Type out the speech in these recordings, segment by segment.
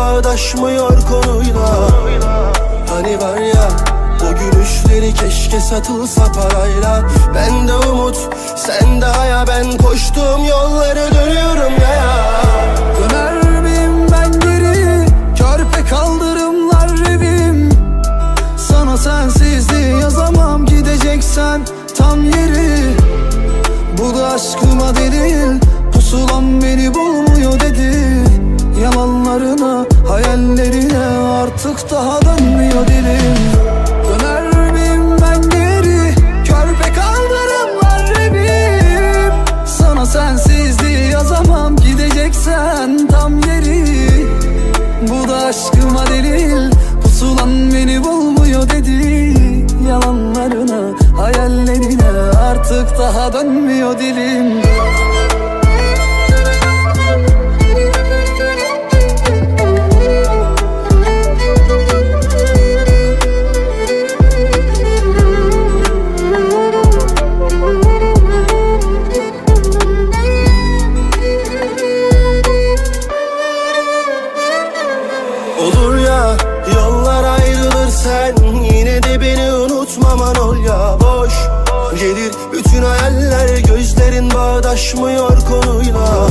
bağdaşmıyor konuyla. Hani var ya o gülüşleri keşke satılsa parayla. Ben de umut sen de haya. Ben koştuğum yolları dönüyorum ya. Döner miyim ben geri? Körpe kaldırımlar evim Sana sensizliği yazamam. Gideceksen tam yeri. Bu da aşkıma delil Pusulam beni bulmuyor hayallerine Artık daha dönmüyor dilim. Döner miyim ben geri? Körpe kaldırımlar evim Sana sensizliği yazamam Gideceksen tam yeri. Bu da aşkıma delil Pusulan beni bulmuyor dedi. Yalanlarına, hayallerine Artık daha dönmüyor dilim bağdaşmıyor konuyla.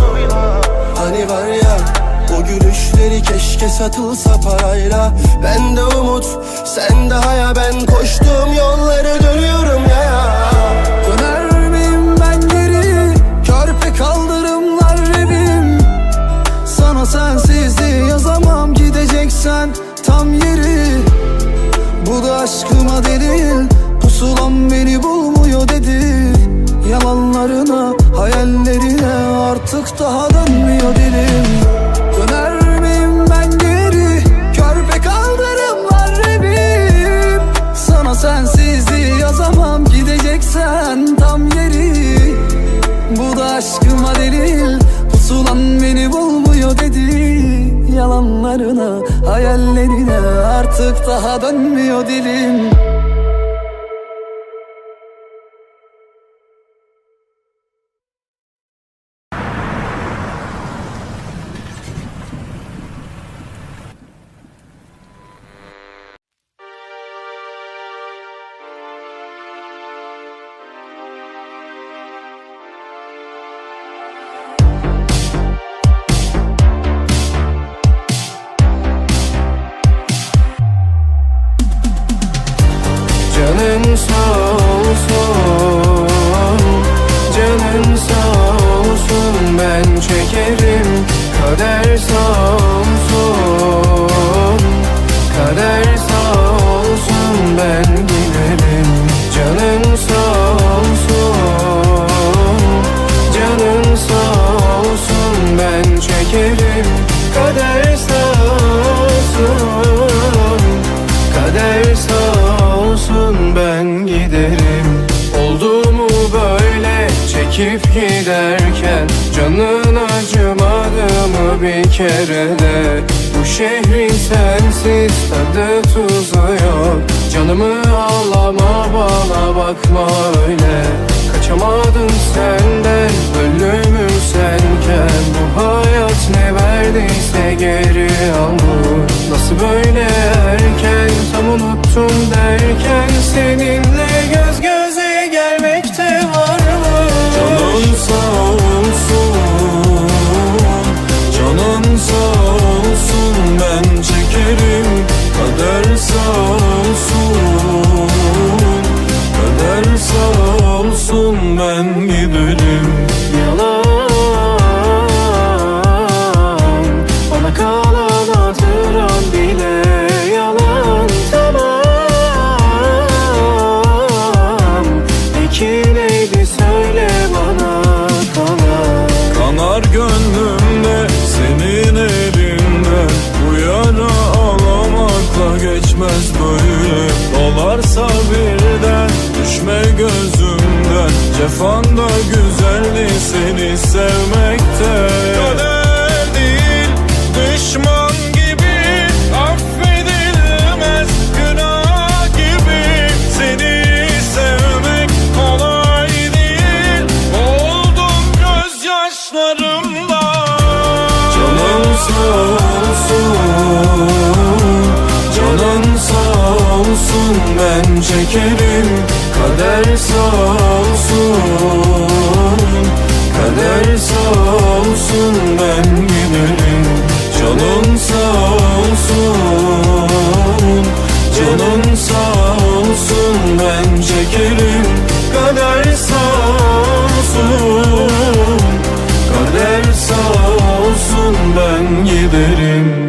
Hani var ya o gülüşleri keşke satılsa parayla. Ben de umut sen de haya ben koştuğum yolları dönüyorum Gideceksen tam yeri. Bu da aşkıma delil. Pusulan beni bulmuyor dedi. Yalanlarına, hayallerine Artık daha dönmüyor dilim Kader sağ Kader sağ olsun Ben giderim. Canın sağ olsun Canın sağ olsun Ben çekerim. Kader sağ olsun Kader sağ olsun ben giderim. Oldu mu böyle çekip giderken bir kere de. Bu şehrin sensiz tadı tuzu yok. Canımı ağlama bana bakma öyle. Kaçamadın senden ölümüm senken. Bu hayat ne verdiyse geri almış. Nasıl böyle Cefanda güzeldi seni sevmekte. Kader değil düşman gibi Affedilmez. Günah gibi Seni sevmek kolay değil. Oldum gözyaşlarımda Canım sağ olsun Canın sağ olsun. Ben çekerim Kader sağ giderim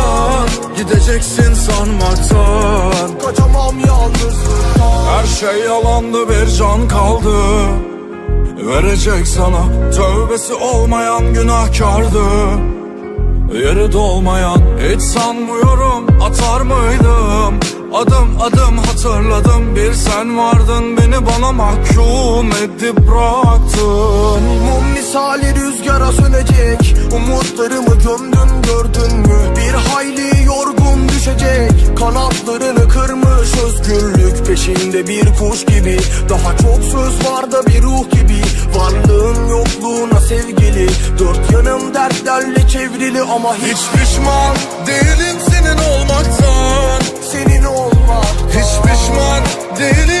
gideceksin sanmaktan. Kaçamam yalnızlıktan Her şey yalandı bir can kaldı. Verecek sana tövbesi olmayan günahkardı. Yeri dolmayan hiç sanmıyorum atar mıydım? Adım adım hatırladım bir sen vardın Beni bana mahkum edip bıraktın. Mum misali rüzgara sönecek. Umutlarımı gömdün gördün mü? Bir hayli yorgun düşecek. Kanatlarını kırmış özgürlük Peşinde bir kuş gibi. Daha çok söz var da bir ruh gibi. Varlığın yokluğuna sevgili. Dört yanım dertlerle çevrili ama hiç Hiç pişman değilim senin olmaktan. senin olmak. Hiç pişman değilim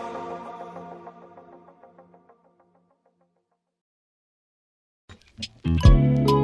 Música